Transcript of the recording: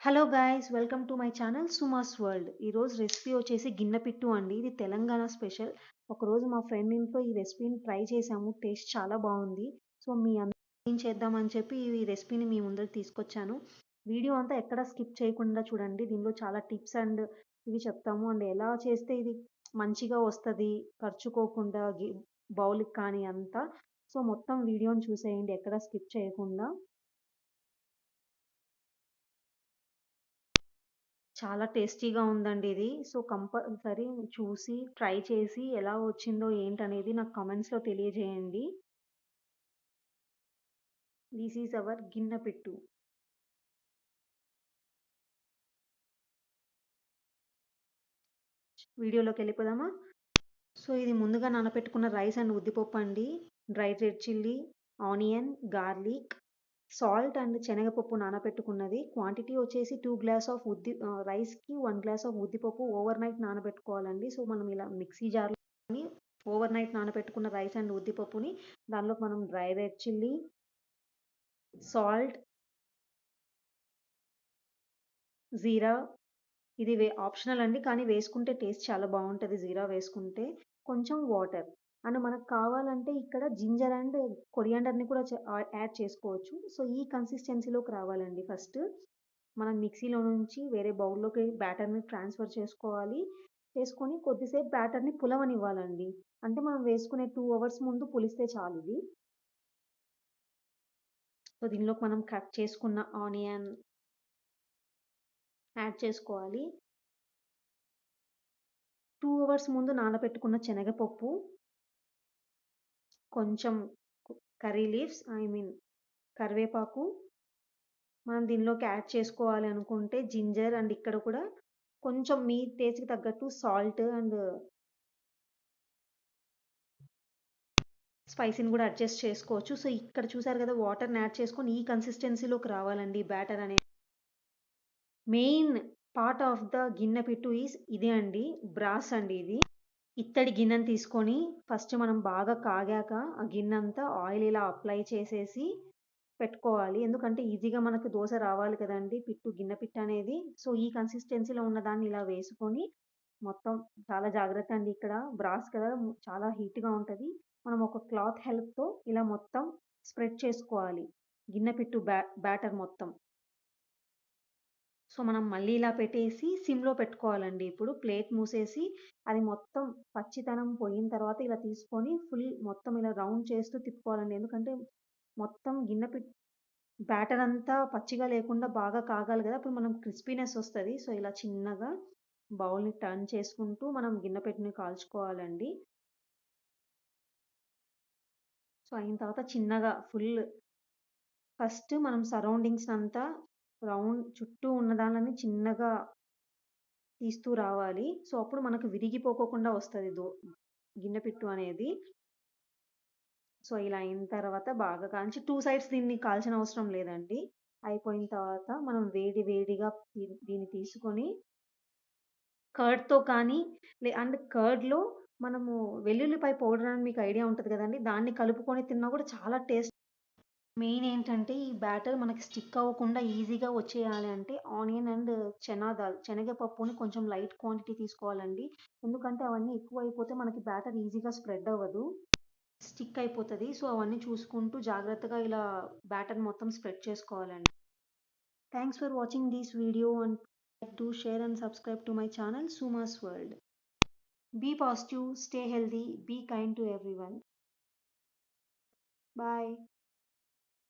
Hello guys welcome to my channel Suma's world ఈరోజు recipe వచ్చేసి గిన్నెపిట్టు అండి. ఇది తెలంగాణ స్పెషల్ ఒకరోజు మా ఫ్రెండ్ ఇంట్లో ఈ రెసిపీని ట్రై చేసాము. టేస్ట్ చాలా బాగుంది. సో మీ అందరూ ఏం చేద్దామని చెప్పి ఈ రెసిపీని మీ ముందర తీసుకొచ్చాను. వీడియో అంతా ఎక్కడ స్కిప్ చేయకుండా చూడండి. దీనిలో చాలా టిప్స్ అండ్ ఇవి చెప్తాము. అండ్ ఎలా చేస్తే ఇది మంచిగా వస్తుంది ఖర్చుకోకుండా బౌల్కి కానీ అంతా. సో మొత్తం వీడియోని చూసేయండి. ఎక్కడ స్కిప్ చేయకుండా. చాలా టేస్టీగా ఉందండి ఇది. సో కంపల్సరీ చూసి ట్రై చేసి ఎలా వచ్చిందో ఏంటనేది నాకు కమెంట్స్లో తెలియజేయండి. దిస్ ఈజ్ అవర్ గిన్నె పెట్టు వీడియోలోకి వెళ్ళిపోదామా? సో ఇది ముందుగా నానబెట్టుకున్న రైస్ అండ్ ఉద్దిపప్పు అండి. Dry red chilli onion garlic salt and శనగపప్పు నానబెట్టుకున్నది. క్వాంటిటీ వచ్చేసి టూ గ్లాస్ ఆఫ్ ఉద్ది రైస్కి వన్ గ్లాస్ ఆఫ్ ఉద్దిపప్పు ఓవర్ నైట్ నానబెట్టుకోవాలండి. సో మనం ఇలా మిక్సీ జార్లో ఓవర్ నైట్ నానబెట్టుకున్న రైస్ అండ్ ఉద్దిపప్పుని దానిలో మనం డ్రై రెడ్ చిల్లీ సాల్ట్ జీరా ఇది వే ఆప్షనల్ అండి. కానీ వేసుకుంటే టేస్ట్ చాలా బాగుంటుంది జీరా వేసుకుంటే. కొంచెం వాటర్. అండ్ మనకు కావాలంటే ఇక్కడ జింజర్ అండ్ కొరియాండర్ని కూడా యాడ్ చేసుకోవచ్చు. సో ఈ కన్సిస్టెన్సీలోకి రావాలండి ఫస్ట్. మనం మిక్సీలో నుంచి వేరే బౌల్లోకి బ్యాటర్ని ట్రాన్స్ఫర్ చేసుకోవాలి. చేసుకొని కొద్దిసేపు బ్యాటర్ని పులవనివ్వాలండి. అంటే మనం వేసుకునే టూ అవర్స్ ముందు పులిస్తే చాలు ఇది. సో దీనిలోకి మనం కట్ చేసుకున్న ఆనియన్ యాడ్ చేసుకోవాలి. టూ అవర్స్ ముందు నానబెట్టుకున్న శనగపప్పు కొంచెం కర్రీ లీవ్స్ ఐ మీన్ కరివేపాకు మనం దీనిలోకి యాడ్ చేసుకోవాలి అనుకుంటే జింజర్ అండ్ ఇక్కడ కూడా కొంచెం మీ టేస్ట్కి తగ్గట్టు సాల్ట్ అండ్ స్పైసీని కూడా అడ్జస్ట్ చేసుకోవచ్చు. సో ఇక్కడ చూసారు కదా వాటర్ని యాడ్ చేసుకొని ఈ కన్సిస్టెన్సీలోకి రావాలండి బ్యాటర్ అనేది మెయిన్ పార్ట్ ఆఫ్ ద గిన్నె పిట్టు ఈస్ ఇదే అండి బ్రాస్ అండి ఇది. ఇత్తడి గిన్నెను తీసుకొని ఫస్ట్ మనం బాగా కాగాక ఆ గిన్నె అంతా ఆయిల్ ఇలా అప్లై చేసేసి పెట్టుకోవాలి. ఎందుకంటే ఈజీగా మనకు దోశ రావాలి కదండి. పిట్టు గిన్నె పిట్టు అనేది. సో ఈ కన్సిస్టెన్సీలో ఉన్న దాన్ని ఇలా వేసుకొని మొత్తం చాలా జాగ్రత్త అండి ఇక్కడ. బ్రాస్ కదా చాలా హీట్గా ఉంటుంది. మనం ఒక క్లాత్ హెల్ప్తో ఇలా మొత్తం స్ప్రెడ్ చేసుకోవాలి. గిన్నె పిట్టు బ్యా బ్యాటర్ మొత్తం. సో మనం మళ్ళీ ఇలా పెట్టేసి సిమ్లో పెట్టుకోవాలండి. ఇప్పుడు ప్లేట్ మూసేసి అది మొత్తం పచ్చితనం పోయిన తర్వాత ఇలా తీసుకొని ఫుల్ మొత్తం ఇలా రౌండ్ చేస్తూ తిప్పుకోవాలండి. ఎందుకంటే మొత్తం గిన్నె బ్యాటర్ అంతా పచ్చిగా లేకుండా బాగా కాగాలి కదా. అప్పుడు మనం క్రిస్పీనెస్ వస్తుంది. సో ఇలా చిన్నగా బౌల్ని టర్న్ చేసుకుంటూ మనం గిన్నె పెట్టిని కాల్చుకోవాలండి. సో అయిన తర్వాత చిన్నగా ఫుల్ ఫస్ట్ మనం సరౌండింగ్స్ అంతా రౌండ్ చుట్టూ ఉన్న దానిని చిన్నగా తీస్తూ రావాలి. సో అప్పుడు మనకు విరిగిపోకోకుండా వస్తుంది దో గిన్నె పిట్టు అనేది. సో ఇలా అయిన తర్వాత బాగా కాల్చి టూ సైడ్స్ దీన్ని కాల్చిన అవసరం లేదండి. అయిపోయిన తర్వాత మనం వేడి వేడిగా దీన్ని తీసుకొని కర్డ్తో కానీ లే అండ్ కర్డ్లో మనము వెల్లుల్లిపాయ పౌడర్ అని మీకు ఐడియా ఉంటుంది కదండి. దాన్ని కలుపుకొని తిన్నా కూడా చాలా టేస్ట్ మెయిన్ ఏంటంటే ఈ బ్యాటర్ మనకి స్టిక్ అవ్వకుండా ఈజీగా వచ్చేయాలి అంటే ఆనియన్ అండ్ చనా దాల్ శనగపప్పుని కొంచెం లైట్ క్వాంటిటీ తీసుకోవాలండి. ఎందుకంటే అవన్నీ ఎక్కువ అయిపోతే మనకి బ్యాటర్ ఈజీగా స్ప్రెడ్ అవ్వదు. స్టిక్ అయిపోతుంది. సో అవన్నీ చూసుకుంటూ జాగ్రత్తగా ఇలా బ్యాటర్ మొత్తం స్ప్రెడ్ చేసుకోవాలండి. Thanks for watching this video and do share and subscribe to my channel Suma's world. Be positive stay healthy be kind to everyone bye.